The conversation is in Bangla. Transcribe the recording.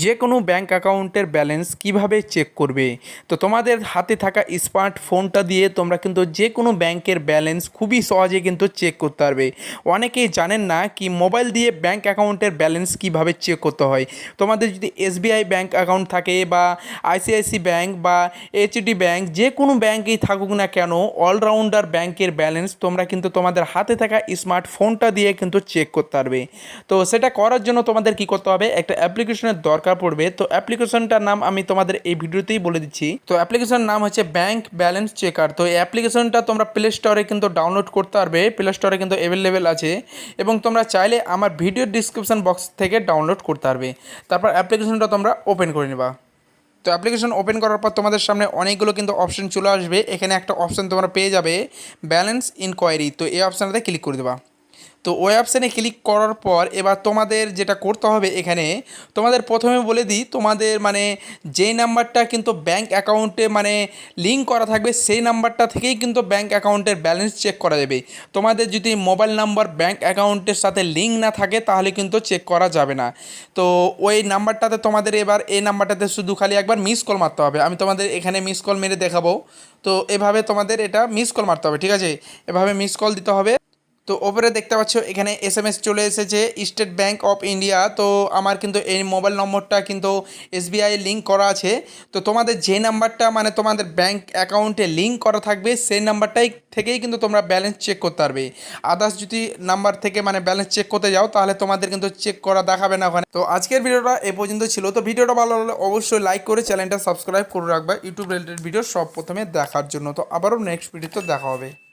যে কোনো ব্যাঙ্ক অ্যাকাউন্টের ব্যালেন্স কীভাবে চেক করবে? তো তোমাদের হাতে থাকা স্মার্টফোনটা দিয়ে তোমরা কিন্তু যে কোনো ব্যাংকের ব্যালেন্স খুবই সহজে কিন্তু চেক করতে পারবে। অনেকেই জানেন না কি মোবাইল দিয়ে ব্যাঙ্ক অ্যাকাউন্টের ব্যালেন্স কীভাবে চেক করতে হয়। তোমাদের যদি এসবিআই ব্যাঙ্ক অ্যাকাউন্ট থাকে বা আইসিআইসি ব্যাঙ্ক বা এইচডি ব্যাঙ্ক যে কোনো ব্যাঙ্কেই থাকুক না কেন অলরাউন্ডার ব্যাংকের ব্যালেন্স তোমরা কিন্তু তোমাদের হাতে থাকা স্মার্টফোনটা দিয়ে কিন্তু চেক করতে পারবে। তো সেটা করার জন্য তোমাদের কি করতে হবে? একটা অ্যাপ্লিকেশনের দরকার পড়বে। তো অ্যাপ্লিকেশনটার নাম আমি তোমাদের এই ভিডিওতেই বলে দিচ্ছি। তো অ্যাপ্লিকেশনের নাম হচ্ছে ব্যাংক ব্যালেন্স চেকার। তো এই অ্যাপ্লিকেশনটা তোমরা প্লে স্টোরে কিন্তু ডাউনলোড করতে পারবে। প্লে স্টোরে কিন্তু অ্যাভেলেবেল আছে এবং তোমরা চাইলে আমার ভিডিও ডিসক্রিপশন বক্স থেকে ডাউনলোড করতে পারবে। তারপর অ্যাপ্লিকেশনটা তোমরা ওপেন করে নেবা। তো অ্যাপ্লিকেশন ওপেন করার পর তোমাদের সামনে অনেকগুলো কিন্তু অপশন চলে আসবে। এখানে একটা অপশন তোমরা পেয়ে যাবে ব্যালেন্স ইনকোয়ারি। তো এই অপশানটাতে ক্লিক করে দেবা। তো ওই অপশানে ক্লিক করার পর এবার তোমাদের যেটা করতে হবে এখানে, তোমাদের প্রথমে বলে দিই, তোমাদের মানে যেই নাম্বারটা কিন্তু ব্যাংক অ্যাকাউন্টে মানে লিঙ্ক করা থাকবে, সেই নাম্বারটা থেকেই কিন্তু ব্যাংক অ্যাকাউন্টের ব্যালেন্স চেক করা যাবে। তোমাদের যদি মোবাইল নাম্বার ব্যাংক অ্যাকাউন্টের সাথে লিঙ্ক না থাকে, তাহলে কিন্তু চেক করা যাবে না। তো ওই নাম্বারটাতে তোমাদের এবার, এই নাম্বারটাতে শুধু খালি একবার মিস কল মারতে হবে। আমি তোমাদের এখানে মিস কল মেরে দেখাবো। তো এভাবে তোমাদের এটা মিস কল মারতে হবে, ঠিক আছে? এভাবে মিস কল দিতে হবে। তো ওপরে দেখতে পাচ্ছ, এখানে এস এম এস চলে এসেছে স্টেট ব্যাঙ্ক অফ ইন্ডিয়া তো আমার কিন্তু এই মোবাইল নম্বরটা কিন্তু এসবিআই লিঙ্ক করা আছে। তো তোমাদের যে নাম্বারটা মানে তোমাদের ব্যাঙ্ক অ্যাকাউন্টে লিঙ্ক করা থাকবে, সেই নাম্বারটাই থেকেই কিন্তু তোমরা ব্যালেন্স চেক করতে পারবে। আদার্স যদি নাম্বার থেকে মানে ব্যালেন্স চেক করতে যাও, তাহলে তোমাদের কিন্তু চেক করা দেখাবে না ওখানে। তো আজকের ভিডিওটা এ পর্যন্ত ছিল। তো ভিডিওটা ভালো লাগলে অবশ্যই লাইক করে চ্যানেলটা সাবস্ক্রাইব করে রাখবে। ইউটিউব রিলেটেড ভিডিও সব প্রথমে দেখার জন্য। তো আবারও নেক্সট ভিডিওতে দেখা হবে।